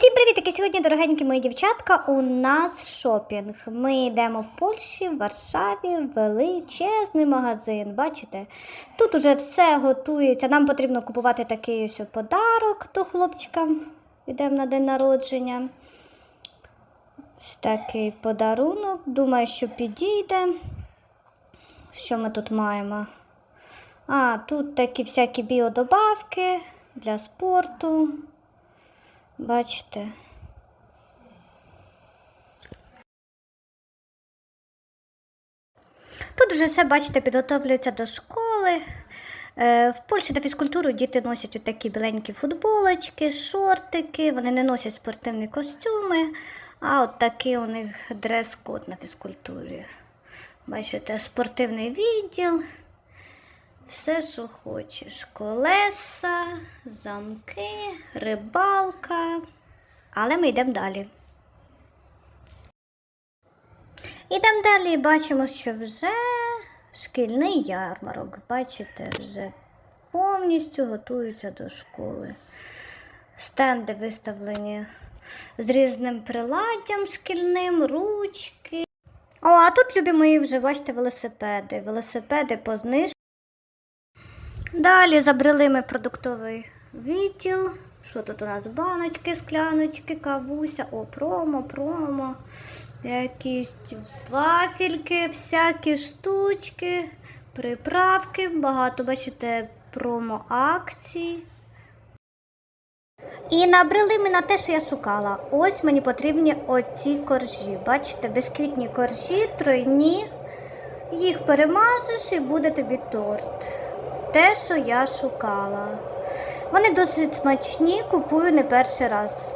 Всім привітики! Сьогодні, дорогенькі мої дівчатка, у нас шопінг. Ми йдемо в Польщі, в Варшаві, величезний магазин. Бачите? Тут уже все готується. Нам потрібно купувати такий ось подарок до хлопчика. Йдемо на день народження. Ось такий подарунок. Думаю, що підійде. Що ми тут маємо? А, тут такі всякі біодобавки для спорту. Бачите. Тут вже все, бачите, підготовлюється до школи. Е, В Польщі на фізкультуру діти носять такі біленькі футболочки, шортики, вони не носять спортивні костюми, а от такий у них дрес-код на фізкультурі. Бачите, спортивний відділ. Все, що хочеш. Колеса, замки, рибалка. Але ми йдемо далі. Ідемо далі і бачимо, що вже шкільний ярмарок. Бачите, вже повністю готуються до школи. Стенди виставлені з різним приладдям шкільним, ручки. О, а тут, любі мої, вже бачите велосипеди. Велосипеди по знижці. Далі забрали ми продуктовий відділ. Що тут у нас? Баночки, скляночки, кавуся, о, промо, промо, якісь вафельки, всякі штучки, приправки, багато, бачите, промо акцій. І набрели ми на те, що я шукала. Ось мені потрібні оці коржі. Бачите, безквітні коржі, тройні. Їх перемажеш і буде тобі торт. Те, що я шукала. Вони досить смачні, купую не перший раз.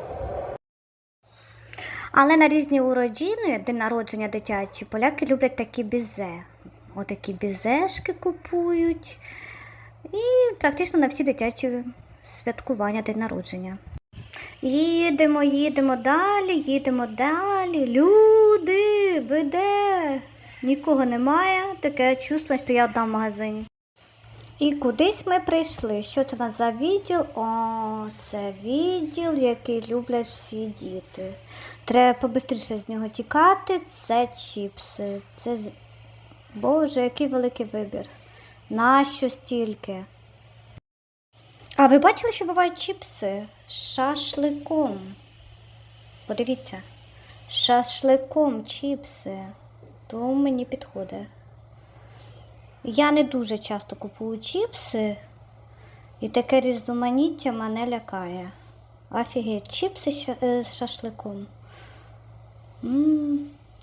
Але на різні урожини, день народження дитячі, поляки люблять такі бізе. Отакі бізешки купують. І практично на всі дитячі святкування день народження. Їдемо, їдемо далі, їдемо далі. Люди, ви? Нікого немає. Таке чувство, що я одна в магазині. І кудись ми прийшли. Що це у нас за відділ? О, це відділ, який люблять всі діти. Треба побистріше з нього тікати. Це чіпси. Це. Боже, який великий вибір. Нащо стільки? А ви бачили, що бувають чіпси шашликом? Подивіться, шашликом чіпси. То мені підходить. Я не дуже часто купую чіпси, і таке різноманіття мене лякає. Офігеть, чіпси з е, шашликом.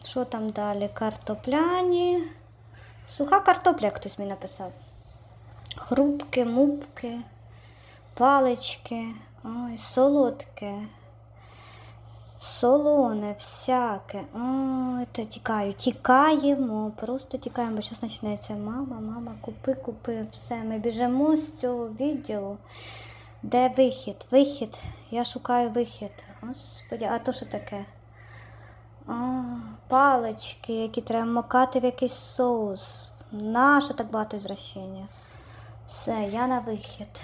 Що там далі? Картопляні. Суха картопля, як хтось мені написав. Хрупки, мупки, палички, ой, солодке. Солоне, всяке. Ой, то тікаю, тікаємо, просто тікаємо, бо зараз почнеться мама, мама, купи, купи, все. Ми біжимо з цього відділу. Де вихід? Вихід. Я шукаю вихід. Господи, а то що таке? А, палички, які треба макати в якийсь соус. Нащо так багато звращення? Все, я на вихід.